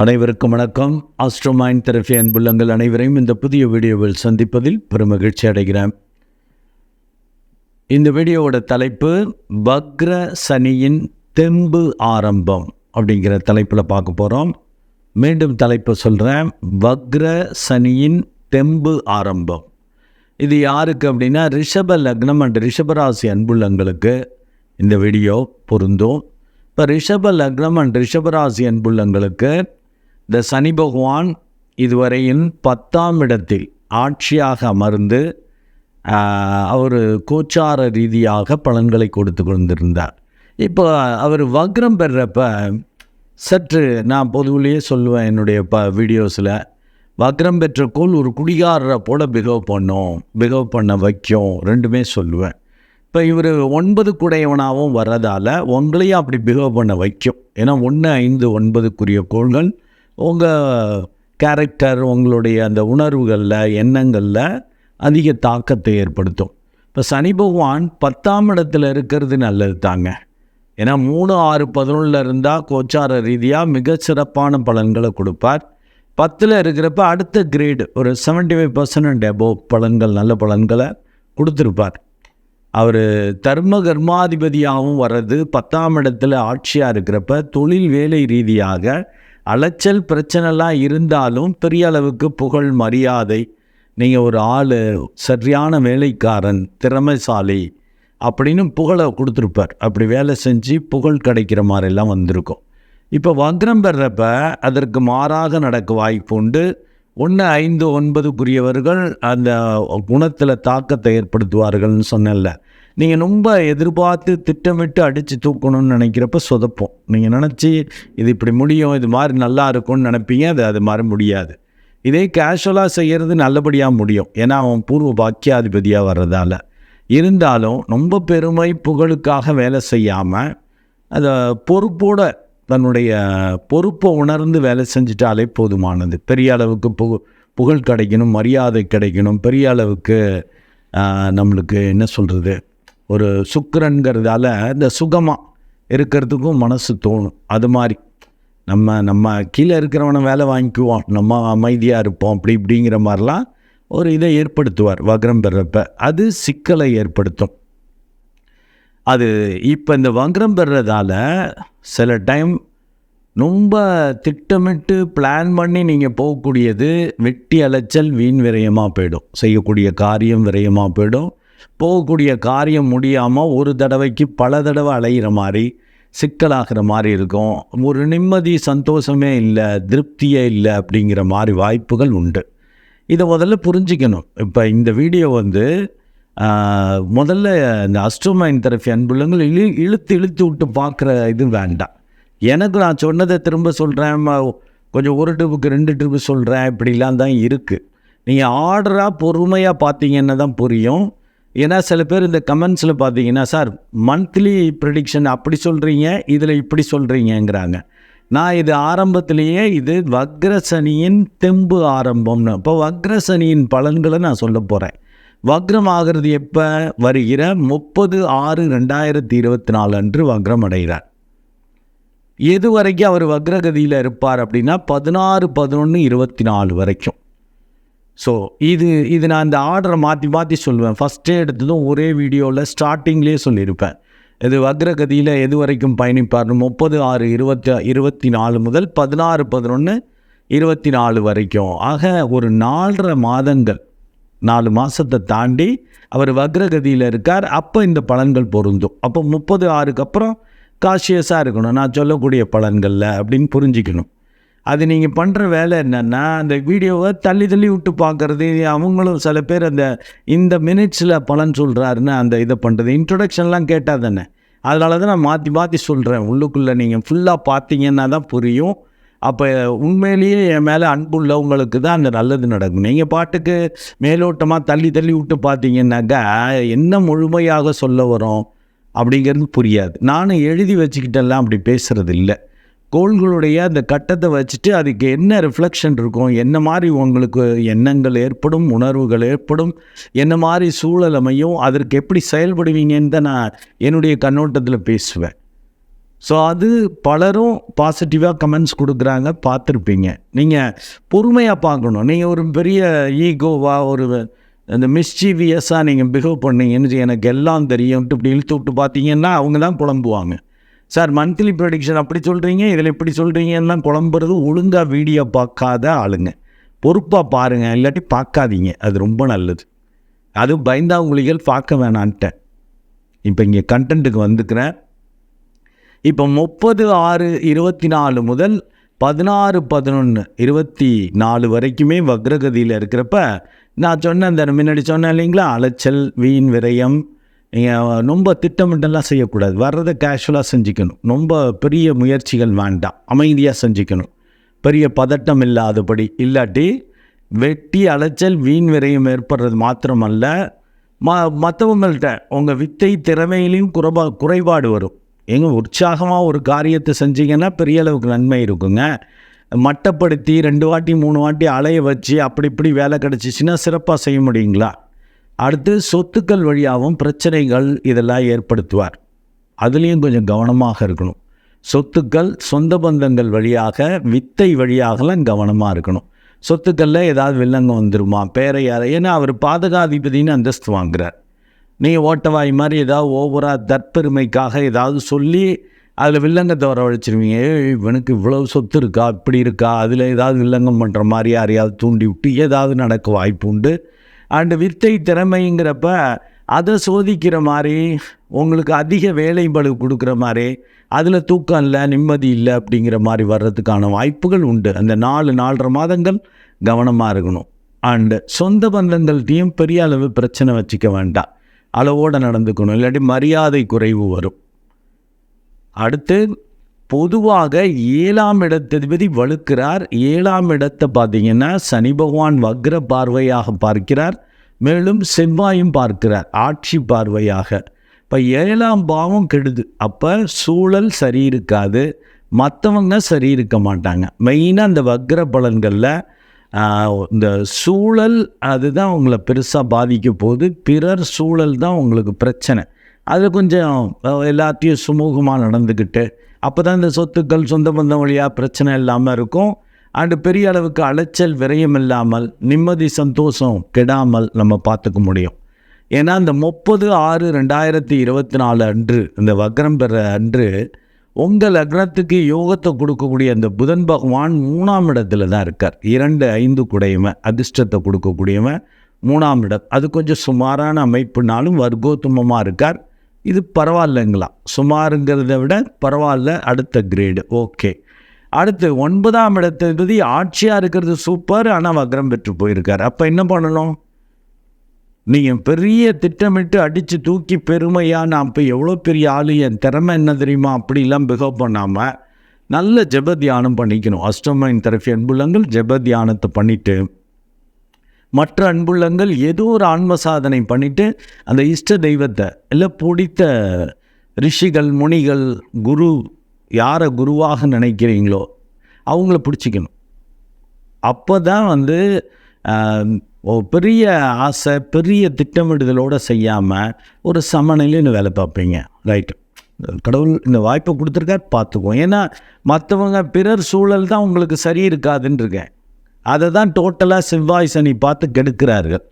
அனைவருக்கும் வணக்கம். ஆஸ்ட்ரோமைன் தெரபி அன்புள்ளங்கள் அனைவரையும் இந்த புதிய வீடியோவில் சந்திப்பதில் பெருமகிழ்ச்சி அடைகிறேன். இந்த வீடியோவோட தலைப்பு வக்ர சனியின் தெம்பு ஆரம்பம் அப்படிங்கிற தலைப்பில் பார்க்க போகிறோம் மீண்டும் தலைப்பு சொல்கிறேன் வக்ர சனியின் தெம்பு ஆரம்பம். இது யாருக்கு அப்படின்னா ரிஷப லக்னம் அண்ட் ரிஷபராசி அன்புள்ளங்களுக்கு இந்த வீடியோ பொருந்தும். இப்போ ரிஷப லக்னம் அண்ட் ரிஷபராசி அன்புள்ளங்களுக்கு இந்த சனி பகவான் இதுவரையில் பத்தாம் இடத்தில் ஆட்சியாக அமர்ந்து அவர் கோச்சார ரீதியாக பலன்களை கொடுத்து கொண்டிருந்தார். இப்போ அவர் வக்ரம் பெறப்ப சற்று நான் பொதுவிலேயே சொல்லுவேன் என்னுடைய ப வீடியோஸில். வக்ரம் பெற்ற கோல் ஒரு குடிகாரரை போல பிஹேவ் பண்ணும் பிஹேவ் பண்ண வைக்கும் ரெண்டுமே சொல்லுவேன். இப்போ இவர் ஒன்பது குடையவனாகவும் வர்றதால உங்களையும் அப்படி பிகவ் பண்ண வைக்கும். ஏன்னா ஒன்று ஐந்து ஒன்பதுக்குரிய கோள்கள் உங்கள் கேரக்டர் உங்களுடைய அந்த உணர்வுகளில் எண்ணங்களில் அதிக தாக்கத்தை ஏற்படுத்தும். இப்போ சனி பகவான் பத்தாம் இடத்துல இருக்கிறது நல்லது தாங்க. ஏன்னா மூணு ஆறு பதினொன்றில் இருந்தால் கோச்சார ரீதியாக மிகச்சிறப்பான பலன்களை கொடுப்பார். பத்தில் இருக்கிறப்ப அடுத்த கிரேடு ஒரு செவன்டி ஃபைவ் பர்சன்ட் அபோவ் பலன்கள் நல்ல பலன்களை கொடுத்துருப்பார். அவர் தர்ம கர்மாதிபதியாகவும் வர்றது பத்தாம் இடத்துல ஆட்சியாக இருக்கிறப்ப தொழில் வேலை ரீதியாக அலைச்சல் பிரச்சனைலாம் இருந்தாலும் பெரிய அளவுக்கு புகழ் மரியாதை. நீங்கள் ஒரு ஆள் சரியான வேலைக்காரன் திறமைசாலி அப்படின்னு புகழை கொடுத்துருப்பார். அப்படி வேலை செஞ்சு புகழ் கிடைக்கிற மாதிரிலாம் வந்திருக்கும். இப்போ வக்ரம் பெறப்ப அதற்கு மாறாக நடக்க வாய்ப்பு உண்டு. ஒன்று ஐந்து ஒன்பதுக்குரியவர்கள் அந்த குணத்தில் தாக்கத்தை ஏற்படுத்துவார்கள்னு சொன்னல நீங்கள் ரொம்ப எதிர்பார்த்து திட்டமிட்டு அடித்து தூக்கணும்னு நினைக்கிறப்ப சொதப்போம். நீங்கள் நினச்சி இது இப்படி முடியும் இது மாதிரி நல்லா இருக்கும்னு நினைப்பீங்க அது அது மாதிரி முடியாது. இதே கேஷுவலாக செய்கிறது நல்லபடியாக முடியும். ஏன்னா அவன் பூர்வ பாக்கியாதிபதியாக வர்றதால. இருந்தாலும் ரொம்ப பெருமை புகழுக்காக வேலை செய்யாமல் அதை பொறுப்போட தன்னுடைய பொறுப்பை உணர்ந்து வேலை செஞ்சிட்டாலே போதுமானது. பெரிய அளவுக்கு புகு புகழ் கிடைக்கணும் மரியாதை கிடைக்கணும். பெரிய அளவுக்கு நம்மளுக்கு என்ன சொல்கிறது ஒரு சுக்கரன்கிறதால இந்த சுகமாக இருக்கிறதுக்கும் மனசு தோணும். அது மாதிரி நம்ம நம்ம கீழே இருக்கிறவனை வேலை வாங்கிக்குவோம் நம்ம அமைதியாக இருப்போம். அப்படி இப்படிங்கிற மாதிரிலாம் ஒரு இதை ஏற்படுத்துவார் வக்ரம் பெறப்ப. அது சிக்கலை ஏற்படுத்தும். அது இப்போ இந்த வக்ரம் பெறதால சில டைம் ரொம்ப திட்டமிட்டு பிளான் பண்ணி நீங்கள் போகக்கூடியது வெட்டி அலைச்சல் வீண் விரயமாக போயிடும். செய்யக்கூடிய காரியம் விரயமாக போயிடும். போகக்கூடிய காரியம் முடியாமல் ஒரு தடவைக்கு பல தடவை அலைகிற மாதிரி சிக்கலாகிற மாதிரி இருக்கும். ஒரு நிம்மதி சந்தோஷமே இல்லை திருப்தியே இல்லை அப்படிங்கிற மாதிரி வாய்ப்புகள் உண்டு. இதை முதல்ல புரிஞ்சிக்கணும். இப்போ இந்த வீடியோ வந்து முதல்ல இந்த அஸ்ட்ரோமைன் தெரப்பி அன்புள்ளங்கள் இழு இழுத்து இழுத்து விட்டு பார்க்குற இது வேண்டாம். எனக்கு நான் சொன்னதை திரும்ப சொல்கிறேன் கொஞ்சம் ஒரு ட்ரிப்புக்கு ரெண்டு ட்ரிப்பு சொல்கிறேன் இப்படிலாம் தான் இருக்குது நீங்கள் ஆர்டராக பொறுமையாக பார்த்தீங்கன்னா தான் புரியும். ஏன்னா சில பேர் இந்த கமெண்ட்ஸில் பார்த்தீங்கன்னா சார் மந்த்லி ப்ரிடிக்ஷன் அப்படி சொல்கிறீங்க இதில் இப்படி சொல்கிறீங்கங்கிறாங்க நான் இது ஆரம்பத்திலேயே இது வக்ரசனியின் தெம்பு ஆரம்பம்னு. இப்போ வக்ரசனியின் பலன்களை நான் சொல்ல போகிறேன் வக்ரம் ஆகிறது எப்போ? வருகிற முப்பது ஆறு ரெண்டாயிரத்தி இருபத்தி நாலு அன்று வக்ரம் அடைகிறார். எது வரைக்கும் அவர் வக்ரகதியில் இருப்பார் அப்படின்னா பதினாறு பதினொன்று இருபத்தி நாலு வரைக்கும். ஸோ இது இது நான் இந்த ஆர்டரை மாற்றி மாற்றி சொல்லுவேன். ஃபஸ்ட்டே எடுத்ததும் ஒரே வீடியோவில் ஸ்டார்டிங்லேயே சொல்லியிருப்பேன். இது வக்ரகதியில் எது வரைக்கும் பயணிப்பார் முப்பது ஆறு இருபத்தி இருபத்தி நாலு முதல் பதினாறு பதினொன்று இருபத்தி நாலு வரைக்கும். ஆக ஒரு நாலரை மாதங்கள் நாலு மாதத்தை தாண்டி அவர் வக்ரகதியில் இருக்கார். அப்போ இந்த பலன்கள் பொருந்தும். அப்போ முப்பது ஆறுக்கு அப்புறம் காஷியஸாக இருக்கணும். நான் சொல்லக்கூடிய பலன்களில் அப்படின்னு புரிஞ்சிக்கணும். அது நீங்கள் பண்ணுற வேலை என்னென்னா அந்த வீடியோவை தள்ளி தள்ளி விட்டு பார்க்குறது. அவங்களும் சில பேர் அந்த இந்த மினிட்ஸில் பலன் சொல்கிறாருன்னு அந்த இதை பண்ணுறது இன்ட்ரொடக்ஷன்லாம் கேட்டால் தானே. அதனால தான் நான் மாற்றி மாற்றி சொல்கிறேன் உள்ளுக்குள்ளே நீங்கள் ஃபுல்லாக பார்த்தீங்கன்னா தான் புரியும். அப்போ உண்மையிலேயே என் மேலே அன்புள்ளவங்களுக்கு தான் அந்த நல்லது நடக்கும். நீங்கள் பாட்டுக்கு மேலோட்டமாக தள்ளி தள்ளி விட்டு பார்த்தீங்கன்னாக்கா என்ன முழுமையாக சொல்ல வரோம் அப்படிங்கிறது புரியாது. நானும் எழுதி வச்சுக்கிட்டெல்லாம் அப்படி பேசுகிறது இல்லை. கோள்களுடைய அந்த கட்டத்தை வச்சுட்டு அதுக்கு என்ன ரிஃப்ளெக்ஷன் இருக்கும்? என்ன மாதிரி உங்களுக்கு எண்ணங்கள் ஏற்படும்? உணர்வுகள் ஏற்படும்? என்ன மாதிரி சூழல் அமையும்? அதற்கு எப்படி செயல்படுவீங்கன்னு தான் நான் என்னுடைய கண்ணோட்டத்தில் பேசுவேன். ஸோ அது பலரும் பாசிட்டிவாக கமெண்ட்ஸ் கொடுக்குறாங்க பார்த்துருப்பீங்க. நீங்கள் பொறுமையாக பார்க்கணும். நீங்கள் ஒரு பெரிய ஈகோவாக ஒரு அந்த மிஸ்சீவியஸாக நீங்கள் பிஹேவ் பண்ணீங்கன்னு எனக்கு எல்லாம் தெரியும்ட்டு இப்படி இழுத்து விட்டு பார்த்தீங்கன்னா அவங்க தான் குழம்புவாங்க சார் மந்த்லி ப்ரொடிக்ஷன் அப்படி சொல்கிறீங்க இதில் இப்படி சொல்கிறீங்கன்னா குழம்புறது ஒழுங்காக வீடியோ பார்க்காத ஆளுங்க. பொறுப்பாக பாருங்கள் இல்லாட்டி பார்க்காதீங்க. அது ரொம்ப நல்லது. அது பயந்தாங்குழிகள் பார்க்க வேணான்ட்டேன் இப்போ இங்கே கண்டென்ட்டுக்கு வந்துக்கிறேன். இப்போ முப்பது ஆறு இருபத்தி நாலு முதல் பதினாறு பதினொன்று இருபத்தி நாலு வரைக்குமே வக்ரகதியில் இருக்கிறப்ப நான் சொன்ன அந்த முன்னாடி சொன்னேன் இல்லைங்களா? அலைச்சல் வீண் விரயம் நீங்கள் ரொம்ப திட்டமிட்டெல்லாம் செய்யக்கூடாது. வர்றதை கேஷுவலாக செஞ்சுக்கணும். ரொம்ப பெரிய முயற்சிகள் வேண்டாம். அமைதியாக செஞ்சுக்கணும். பெரிய பதட்டம் இல்லாதபடி. இல்லாட்டி வெட்டி அலைச்சல் வீண் விரையும் ஏற்படுறது மாத்திரமல்ல. ம மற்றவங்கள்ட்ட உங்கள் வித்தை திறமையிலையும் குறைபா குறைபாடு வரும். எங்க உற்சாகமாக ஒரு காரியத்தை செஞ்சீங்கன்னா பெரிய அளவுக்கு நன்மை இருக்குங்க. மட்டப்படுத்தி ரெண்டு வாட்டி மூணு வாட்டி அலைய வச்சு அப்படி இப்படி வேலை கிடச்சிச்சின்னா சிறப்பாக செய்ய முடியுங்களா? அடுத்து சொத்துக்கள் வழியாகவும் பிரச்சனைகள் இதெல்லாம் ஏற்படுத்துவார். அதுலேயும் கொஞ்சம் கவனமாக இருக்கணும். சொத்துக்கள் சொந்த பந்தங்கள் வழியாக வித்தை வழியாகலாம் கவனமாக இருக்கணும். சொத்துக்களில் ஏதாவது வில்லங்கம் வந்துருமா பேரையார ஏன்னா அவர் பாதகாதிபதினு அந்தஸ்து வாங்குகிறார் நீங்கள் ஓட்டவாய் மாதிரி ஏதாவது ஓவராக தற்பெருமைக்காக ஏதாவது சொல்லி அதில் வில்லங்கத்தை வரவழைச்சிருவீங்க. "ஏய், இவனுக்கு இவ்வளவு சொத்து இருக்கா இப்படி இருக்கா அதில் ஏதாவது வில்லங்கம் பண்ணுற மாதிரி யாரையாவது தூண்டி விட்டு ஏதாவது நடக்க வாய்ப்பு உண்டு. அண்டு வித்தை திறமைங்கிறப்ப அதை சோதிக்கிற மாதிரி உங்களுக்கு அதிக வேலை பளு கொடுக்குற மாதிரி அதில் தூக்கம் இல்லை நிம்மதி இல்லை அப்படிங்கிற மாதிரி வர்றதுக்கான வாய்ப்புகள் உண்டு. அந்த நாலு நாலரை மாதங்கள் கவனமாக இருக்கணும். அண்டு சொந்த பந்தங்கள்கிட்டையும் பெரிய அளவு பிரச்சனை வச்சுக்க வேண்டாம். அளவோடு நடந்துக்கணும். இல்லாட்டி மரியாதை குறைவு வரும். அடுத்து பொதுவாக ஏழாம் இடத்ததிபதி வலுக்கிறார். ஏழாம் இடத்தை பார்த்தீங்கன்னா சனி பகவான் வக்ர பார்வையாக பார்க்கிறார். மேலும் செவ்வாயும் பார்க்கிறார் ஆட்சி பார்வையாக. இப்போ ஏழாம் பாவம் கெடுது. அப்போ சூழல் சரி இருக்காது மற்றவங்க சரி இருக்க மாட்டாங்க மெயினாக அந்த வக்ர பலன்களில் இந்த சூழல் அதுதான் உங்களை பெருசாக பாதிக்க போகுது. பிறர் சூழல் தான் உங்களுக்கு பிரச்சனை. அது கொஞ்சம் எல்லாத்தையும் சுமூகமாக நடந்துக்கிட்டு அப்போ தான் இந்த சொத்துக்கள் சொந்த பந்தம் வழியாக பிரச்சனை இல்லாமல் இருக்கும். அண்டு பெரிய அளவுக்கு அலைச்சல் விரயம் இல்லாமல் நிம்மதி சந்தோஷம் கெடாமல் நம்ம பார்த்துக்க முடியும். ஏன்னா இந்த முப்பது ஆறு ரெண்டாயிரத்தி இருபத்தி நாலு அன்று இந்த வக்ரம் பெற அன்று உங்கள் லக்னத்துக்கு யோகத்தை கொடுக்கக்கூடிய அந்த புதன் பகவான் மூணாம் இடத்துல தான் இருக்கார். இரண்டு ஐந்து குடையவன் அதிர்ஷ்டத்தை கொடுக்கக்கூடியவன் மூணாம் இடம். அது கொஞ்சம் சுமாரான அமைப்புனாலும் வர்க்கோத்துமமாக இருக்கார். இது பரவாயில்லைங்களா? சுமாருங்கிறத விட பரவாயில்ல அடுத்த கிரேடு ஓகே அடுத்து ஒன்பதாம் இடத்தபதி ஆட்சியாக இருக்கிறது சூப்பர் ஆனால் வக்ரம் பெற்று போயிருக்கார். அப்போ என்ன பண்ணணும்? நீங்கள் பெரிய திட்டமிட்டு அடித்து தூக்கி பெருமையாக நான் இப்போ எவ்வளோ பெரிய ஆள் என் திறமை என்ன தெரியுமா? அப்படிலாம் பிஹேவ் பண்ணாமல் நல்ல ஜெப தியானம் பண்ணிக்கணும். அஷ்டமின் தரப்பு அன்புள்ளங்கள் ஜெப தியானத்தை பண்ணிவிட்டு மற்ற அன்புள்ளங்கள் ஏதோ ஒரு ஆன்ம சாதனை பண்ணிவிட்டு அந்த இஷ்ட தெய்வத்தை இல்லை பிடித்த ரிஷிகள் முனிகள் குரு யாரை குருவாக நினைக்கிறீங்களோ அவங்கள பிடிச்சிக்கணும். அப்போ தான் வந்து பெரிய ஆசை பெரிய திட்டமிடுதலோடு செய்யாமல் ஒரு சமநிலைன்னு வேலை பார்ப்பீங்க. ரைட்டு கடவுள் இந்த வாய்ப்பை கொடுத்துருக்கார் பார்த்துக்குவோம். ஏன்னா மற்றவங்க பிறர் சூழல் தான் உங்களுக்கு சரி இருக்காதுன்னு இருக்கேன். அதை தான் டோட்டலாக செவ்வாய் சனி பார்த்து கெடுக்கிறார்கள்.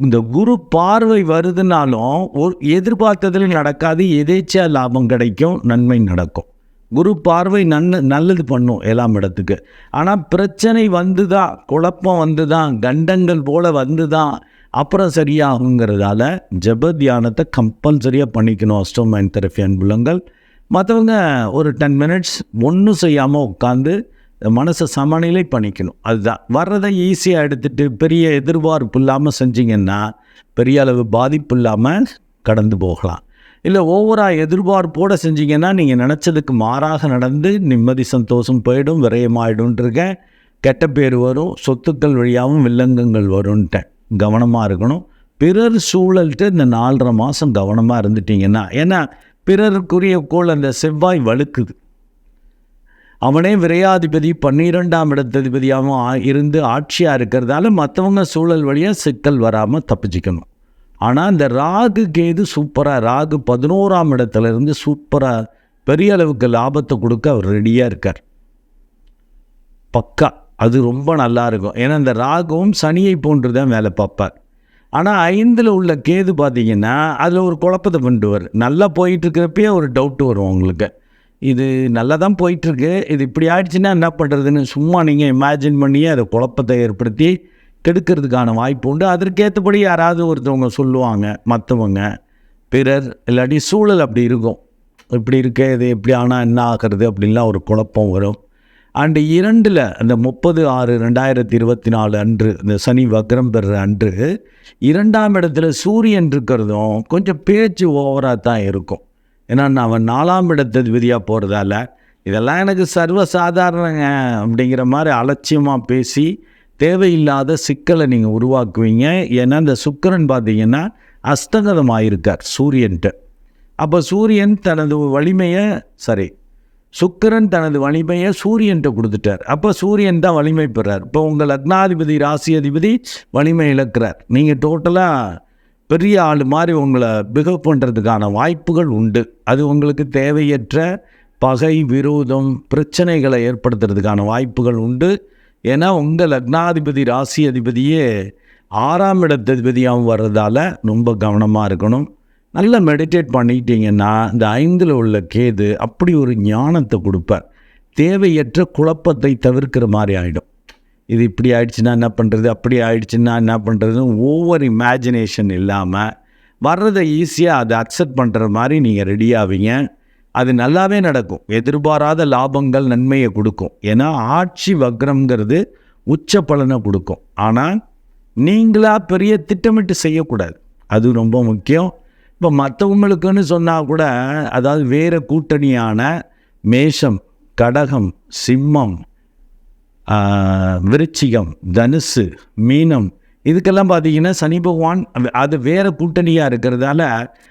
இந்த குரு பார்வை வருதுனாலும் ஒரு எதிர்பார்த்ததில் நடக்காது எதேச்சா லாபம் கிடைக்கும் நன்மை நடக்கும். குரு பார்வை நன்ன நல்லது பண்ணும் எல்லாம் இடத்துக்கு. ஆனால் பிரச்சனை வந்து தான் குழப்பம் வந்து தான் கண்டங்கள் போல் வந்து தான் அப்புறம் சரியாகுங்கிறதால ஜெப தியானத்தை கம்பல்சரியாக பண்ணிக்கணும். அஸ்டோமைன் தெரப்பி அன்புலங்கள். மற்றவங்க ஒரு டென் மினிட்ஸ் ஒன்றும் செய்யாமல் உட்காந்து மனசை சமநிலை பண்ணிக்கணும். அதுதான். வர்றதை ஈஸியாக எடுத்துகிட்டு பெரிய எதிர்பார்ப்பு இல்லாமல் செஞ்சிங்கன்னா பெரிய அளவு பாதிப்பு இல்லாமல் கடந்து போகலாம். இல்லை ஓவராக எதிர்பார்ப்போடு செஞ்சீங்கன்னா நீங்கள் நினச்சதுக்கு மாறாக நடந்து நிம்மதி சந்தோஷம் போயிடும் விரயமாயிடும்ன்றிருக்க கெட்ட பேர் வரும் சொத்துக்கள் வழியாகவும் வில்லங்கங்கள் வரும்ன்ட்டேன் கவனமாக இருக்கணும். பிறர் சூழல்ட்டு இந்த நாலரை மாதம் கவனமாக இருந்துட்டீங்கன்னா ஏன்னா பிறருக்குரிய கோள் அந்த செவ்வாய் வழுக்குது. அவனே விரையாதிபதி பன்னிரெண்டாம் இடத்ததிபதியாகவும் ஆ- இருந்து ஆட்சியாக இருக்கிறதால மற்றவங்க சூழல் வழியாக சிக்கல் வராமல் தப்பிச்சிக்கணும். ஆனால் இந்த ராகு கேது சூப்பராக ராகு பதினோராம் இடத்துல இருந்து சூப்பராக பெரிய அளவுக்கு லாபத்தை கொடுக்க அவர் ரெடியாக இருக்கார். பக்கா அது ரொம்ப நல்லா இருக்கும். ஏன்னா இந்த ராகுவும் சனியை போன்று தான் வேலை பார்ப்பார். ஆனால் ஐந்தில் உள்ள கேது பார்த்தீங்கன்னா அதில் ஒரு குழப்பத்தை பண்ணுவார் நல்லா நல்லா போயிட்டுருக்கிறப்பயே ஒரு டவுட் வரும் உங்களுக்கு. இது நல்லா தான் போயிட்டுருக்கு. இது இப்படி ஆயிடுச்சுன்னா என்ன பண்ணுறதுன்னு சும்மா நீங்கள் இமேஜின் பண்ணியே அதை குழப்பத்தை ஏற்படுத்தி கெடுக்கிறதுக்கான வாய்ப்பு உண்டு. அதற்கேற்றபடி யாராவது ஒருத்தவங்க சொல்லுவாங்க மற்றவங்க பிறர் இல்லாட்டி சூழல் அப்படி இருக்கும். இப்படி இருக்க இது எப்படி ஆனால் என்ன ஆகிறது அப்படின்லாம் ஒரு குழப்பம் வரும். அண்டு இரண்டில் அந்த முப்பது ஆறு ரெண்டாயிரத்தி இருபத்தி நாலு அன்று இந்த சனி வக்ரம் பெறுற அன்று இரண்டாம் இடத்துல சூரியன் இருக்கிறதும் கொஞ்சம் பேச்சு ஓவராக தான் இருக்கும். ஏன்னா அவன் நாலாம் இடத்து விதியாக போகிறதால இதெல்லாம் எனக்கு சர்வசாதாரணங்க அப்படிங்கிற மாதிரி அலட்சியமாக பேசி தேவையில்லாத சிக்கலை நீங்கள் உருவாக்குவீங்க. ஏன்னா இந்த சுக்கிரன் பார்த்தீங்கன்னா அஸ்தங்கதமாயிருக்கார் சூரியன்ட்டு. அப்போ சூரியன் தனது வலிமையை சரி சுக்கிரன் தனது வலிமையை சூரியன்ட்ட கொடுத்துட்டார். அப்போ சூரியன் தான் வலிமை பெறார். இப்போ உங்கள் லக்னாதிபதி ராசி அதிபதி வலிமை இழக்கிறார். நீங்கள் டோட்டலாக பெரிய ஆள் மாதிரி உங்களை பிகவ் பண்ணுறதுக்கான வாய்ப்புகள் உண்டு. அது உங்களுக்கு தேவையற்ற பகை விரோதம் பிரச்சனைகளை ஏற்படுத்துறதுக்கான வாய்ப்புகள் உண்டு. ஏன்னா உங்கள் லக்னாதிபதி ராசி அதிபதியே ஆறாம் இடத்ததிபதியாகவும் வர்றதால ரொம்ப கவனமாக இருக்கணும். நல்லா மெடிடேட் பண்ணிக்கிட்டீங்கன்னா இந்த ஐந்தில் உள்ள கேது அப்படி ஒரு ஞானத்தை கொடுப்பார். தேவையற்ற குழப்பத்தை தவிர்க்கிற மாதிரி ஆகிடும் இது இப்படி ஆயிடுச்சுன்னா என்ன பண்ணுறது அப்படி ஆயிடுச்சுன்னா என்ன பண்ணுறதுன்னு ஓவர் இமேஜினேஷன் இல்லாமல் வர்றதை ஈஸியாக அதை அக்செப்ட் பண்ணுற மாதிரி நீங்கள் ரெடியாவீங்க அது நல்லாவே நடக்கும். எதிர்பாராத லாபங்கள் நன்மையை கொடுக்கும். ஏன்னா ஆட்சி வக்ரம்ங்கிறது உச்ச பலனை கொடுக்கும். ஆனால் நீங்களாக பெரிய திட்டமிட்டு செய்யக்கூடாது. அது ரொம்ப முக்கியம். இப்போ மற்றவங்களுக்குன்னு சொன்னால் கூட அதாவது வேறு கூட்டணியான மேஷம் கடகம் சிம்மம் விருச்சிகம் தனுசு மீனம் இதுக்கெல்லாம் பார்த்தீங்கன்னா சனி பகவான் அது வேறு கூட்டணியாக இருக்கிறதால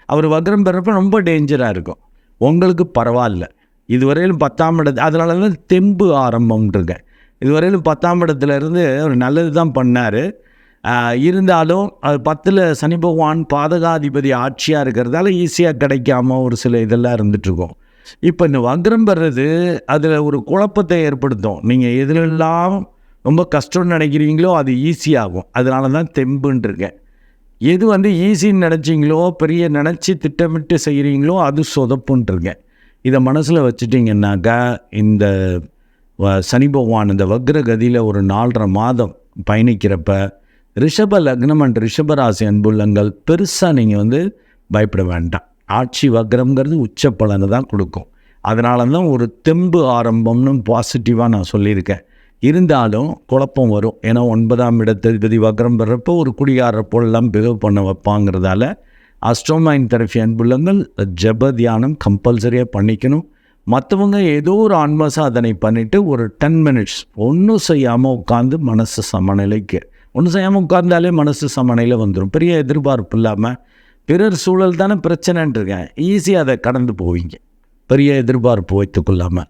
அவர் வக்ரம் பெறப்ப ரொம்ப டேஞ்சராக இருக்கும். உங்களுக்கு பரவாயில்ல. இதுவரையிலும் பத்தாம் இடத்து அதனால தான் தெம்பு ஆரம்பம்ன்றிருக்கேன் இதுவரையிலும் பத்தாம் இடத்துலேருந்து அவர் நல்லது தான் பண்ணார் இருந்தாலும் அது பத்தில் சனி பகவான் பாதகாதிபதி ஆட்சியாக இருக்கிறதால ஈஸியாக கிடைக்காம ஒரு சில இதெல்லாம் இருந்துகிட்ருக்கோம் இப்போ இந்த வக்ரம் பெறது அதில் ஒரு குழப்பத்தை ஏற்படுத்தும். நீங்கள் எதிலெல்லாம் ரொம்ப கஷ்டம்னு நினைக்கிறீங்களோ அது ஈஸியாகும் அதனால தான் தெம்புன்றிருக்கேன் எது வந்து ஈஸின்னு நினச்சிங்களோ பெரிய நினச்சி திட்டமிட்டு செய்கிறீங்களோ அது சொதப்புன்ட்டுருக்கேன் இதை மனசில் வச்சுட்டிங்கன்னாக்கா இந்த சனி பகவான் இந்த வக்ர கதியில் ஒரு நாலரை மாதம் பயணிக்கிறப்ப ரிஷப லக்னம் அண்ட் ரிஷபராசி அன்புள்ளங்கள் பெருசாக நீங்கள் வந்து பயப்பட வேண்டாம். ஆட்சி வக்ரம்ங்கிறது உச்ச பலனை தான் கொடுக்கும். அதனால தான் ஒரு தெம்பு ஆரம்பம்னு பாசிட்டிவாக நான் சொல்லியிருக்கேன். இருந்தாலும் குழப்பம் வரும். ஏன்னா ஒன்பதாம் இடத்ததிபதி வக்ரம் பெறப்போ ஒரு குடிகார போலெல்லாம் பிகவ் பண்ண வைப்பாங்கிறதால அஸ்ட்ரோமைன் தெரப்பி அன்புள்ளங்கள் ஜப தியானம் கம்பல்சரியாக பண்ணிக்கணும். மற்றவங்க ஏதோ ஒரு ஆன்ம சாதனை பண்ணிவிட்டு ஒரு டென் மினிட்ஸ் ஒன்றும் செய்யாமல் உட்காந்து மனசு சமநிலைக்கு. ஒன்றும் செய்யாமல் உட்கார்ந்தாலே மனசு சமநிலையில் வந்துடும் பெரிய எதிர்பார்ப்பு இல்லாமல் பிறர் சூழல் தானே பிரச்சனைன்றிருக்கேன். ஈஸியாக அதை கடந்து போவீங்க. பெரிய எதிர்பார்ப்பு வைத்துக்கொள்ளாமல்